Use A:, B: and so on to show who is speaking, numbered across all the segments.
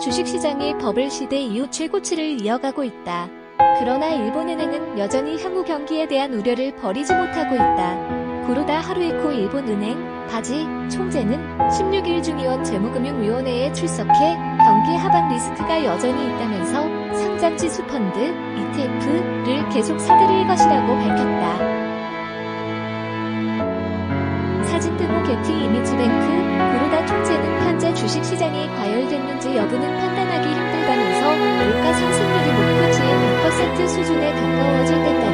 A: 주식시장이 버블 시대 이후 최고치를 이어가고 있다. 그러나 일본은행은 여전히 향후 경기에 대한 우려를 버리지 못하고 있다. 구로다 하루이코 일본은행 바지 총재는 16일 중의원 재무금융위원회에 출석해 경기 하반 리스크가 여전히 있다면서 상장 지수 펀드 ETF를 계속 사들일 것이라고 밝혔다. 사진 등호 게티 이미지뱅크 구로다 총재는 현재 주식시장이 과열됐는지 여부는 판단하기 힘들다면서 물가 상승률이 목표치인 100% 수준에 가까워질 때까지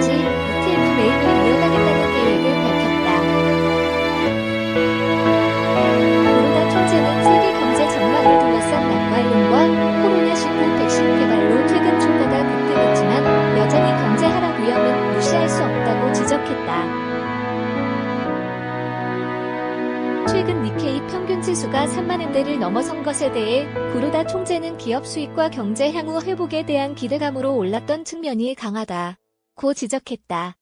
A: 최근 니케이 평균 지수가 3만엔대를 넘어선 것에 대해 구로다 총재는 기업 수익과 경제 향후 회복에 대한 기대감으로 올랐던 측면이 강하다 고 지적했다.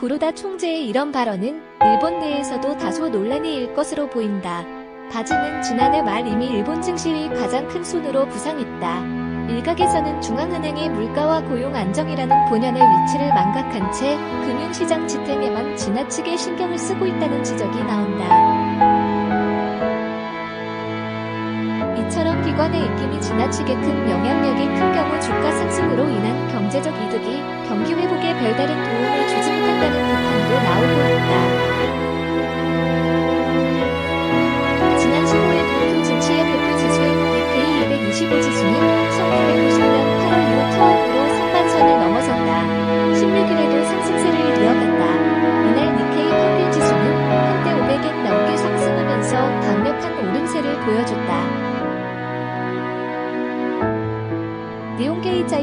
A: 구로다 총재의 이런 발언은 일본 내에서도 다소 논란이 일 것으로 보인다. 바지는 지난해 말 이미 일본 증시의 가장 큰 손으로 부상했다. 일각에서는 중앙은행의 물가와 고용 안정이라는 본연의 위치를 망각한 채 금융시장 지탱에만 지나치게 신경을 쓰고 있다는 지적이 나온다. 이처럼 기관의 입김이 지나치게 큰 영향력이 큰 경우 주가 상승으로 인한 경제적 이득이 경기 회복에 별다른 도움을 주지 못한다는 비판도 있다.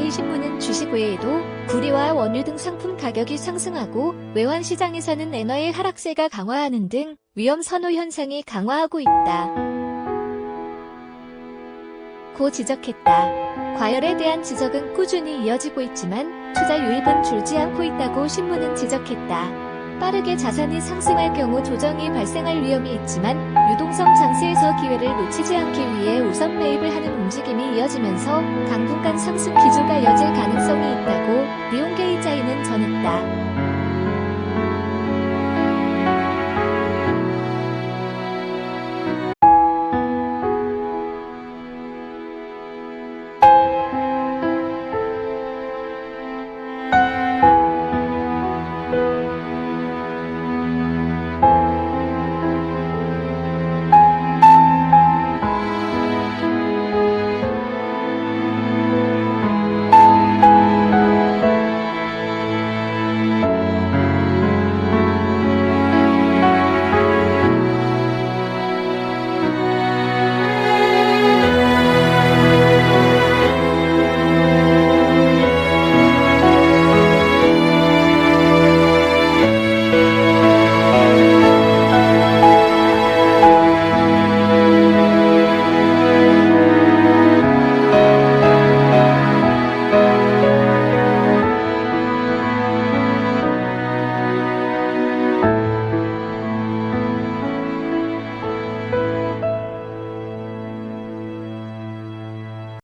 A: 니온게이자이 신문은 주식 외에도 구리와 원유 등 상품 가격이 상승하고 외환 시장에서는 엔화의 하락세가 강화하는 등 위험 선호 현상이 강화하고 있다. 고 지적했다. 과열에 대한 지적은 꾸준히 이어지고 있지만 투자 유입은 줄지 않고 있다고 신문은 지적했다. 빠르게 자산이 상승할 경우 조정이 발생할 위험이 있지만 유동성 장세에서 기회를 놓치지 않기 위해 우선 매입을 하는 움직임이 이어지면서 당분간 상승 기조가 이어질 가능성이 있다고 니온게이자이는 전했다.